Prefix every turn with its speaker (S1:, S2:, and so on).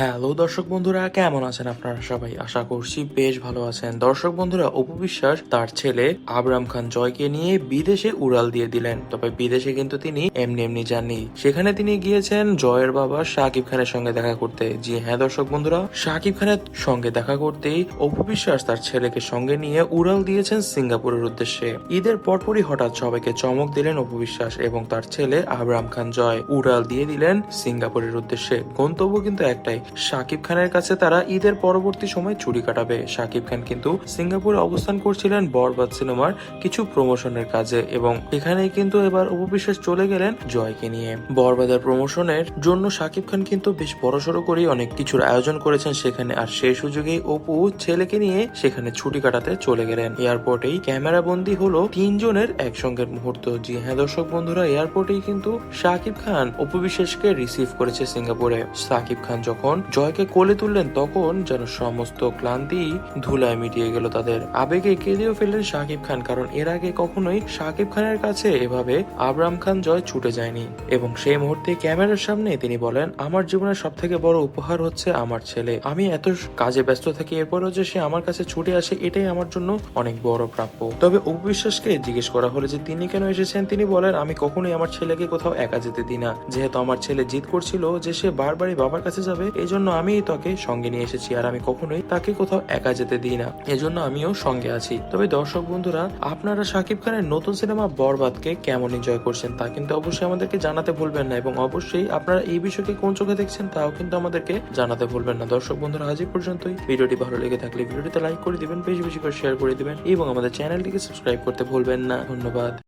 S1: Hello দর্শক বন্ধুরা, কেমন আছেন আপনারা সবাই? আশা করছি বেশ ভালো আছেন। দর্শক বন্ধুরা অপু বিশ্বাস তার ছেলে আবরাম খান জয়কে নিয়ে বিদেশে উড়াল দিয়ে দিলেন। তবে বিদেশে কিন্তু তিনি এমনি এমনি যাননি। সেখানে তিনি গিয়েছেন জয়ের বাবা শাকিব খানের সঙ্গে দেখা করতে। জি হ্যাঁ দর্শক বন্ধুরা শাকিব খানের সঙ্গে দেখা করতেই অপু বিশ্বাস তার ছেলেকে সঙ্গে নিয়ে উড়াল দিয়েছেন সিঙ্গাপুরের উদ্দেশ্যে। ঈদের পরপরই হঠাৎ সবাইকে চমক দিলেন অপু বিশ্বাস এবং তার ছেলে আবরাম খান জয় উড়াল দিয়ে দিলেন সিঙ্গাপুরের উদ্দেশ্যে। গন্তব্য কিন্তু একটাই শাকিব খানের কাছে তারা ঈদের পরবর্তী সময় ছুটি কাটাবে। শাকিব খান কিন্তু সিঙ্গাপুরে অবস্থান করছিলেন বরবাদ সিনেমার কিছু প্রমোশনের কাজে এবং এখানেই কিন্তু এবার উপবিশ্বাস চলে গেলেন জয়কে নিয়ে। বরবাদের প্রমোশনের জন্য শাকিব খান কিন্তু বেশ বড়সড় করেই অনেক কিছুর আয়োজন করেছেন সেখানে আর সেই সুযোগেই অপু ছেলেকে নিয়ে সেখানে ছুটি কাটাতে চলে গেলেন। এয়ারপোর্টেই ক্যামেরা বন্দি হলো তিনজনের একসঙ্গের মুহূর্ত। জি হ্যাঁ দর্শক বন্ধুরা, এয়ারপোর্টেই কিন্তু শাকিব খান অপু বিশ্বাসকে রিসিভ করেছে সিঙ্গাপুরে। শাকিব খান যখন জয়কে কোলে তুললেন, তখন যেন সমস্ত ক্লান্তি ধুলায় মিটিয়ে গেল তাদের। আবেগে কেঁদেও ফেললেন শাকিব খান, কারণ এর আগে কখনোই শাকিব খানের কাছে এভাবে আবরাম খান জয় ছুটে যায়নি। এবং সেই মুহূর্তে ক্যামেরার সামনে তিনি বলেন, আমার জীবনের সব থেকে বড় উপহার হচ্ছে আমার ছেলে। আমি এত কাজে ব্যস্ত থাকি, এরপরও যে সে আমার কাছে ছুটে আসে, এটাই আমার জন্য অনেক বড় প্রাপ্য। তবে উপবিশ্বাসকে জিজ্ঞেস করা হলে যে, তিনি কেন এসেছেন? তিনি বলেন, আমি কখনোই আমার ছেলেকে কোথাও একা যেতে দিই না। যেহেতু আমার ছেলে জিদ করছিল যে সে বারবারই বাবার কাছে যাবে এই জন্য আমি তাকে সঙ্গে নিয়ে এসেছি আর আমি কখনোই তাকে কোথাও একা যেতে দিই না। এজন্য আমিও সঙ্গে আছি। তবে দর্শক বন্ধুরা, আপনারা সাকিব খানের নতুন সিনেমা বরবাদকে কেমন এনজয় করছেন তা কিন্তু অবশ্যই আমাদেরকে জানাতে ভুলবেন না এবং অবশ্যই আপনারা এই বিষয়কে কোন চোখে দেখছেন তাও কিন্তু আমাদেরকে জানাতে ভুলবেন না। দর্শক বন্ধুরা, আজ পর্যন্তই। ভিডিওটি ভালো লেগে থাকলে ভিডিওটিতে লাইক করে দিবেন, বেশি বেশি করে শেয়ার করে দিবেন এবং আমাদের চ্যানেলটিকে সাবস্ক্রাইব করতে ভুলবেন না। ধন্যবাদ।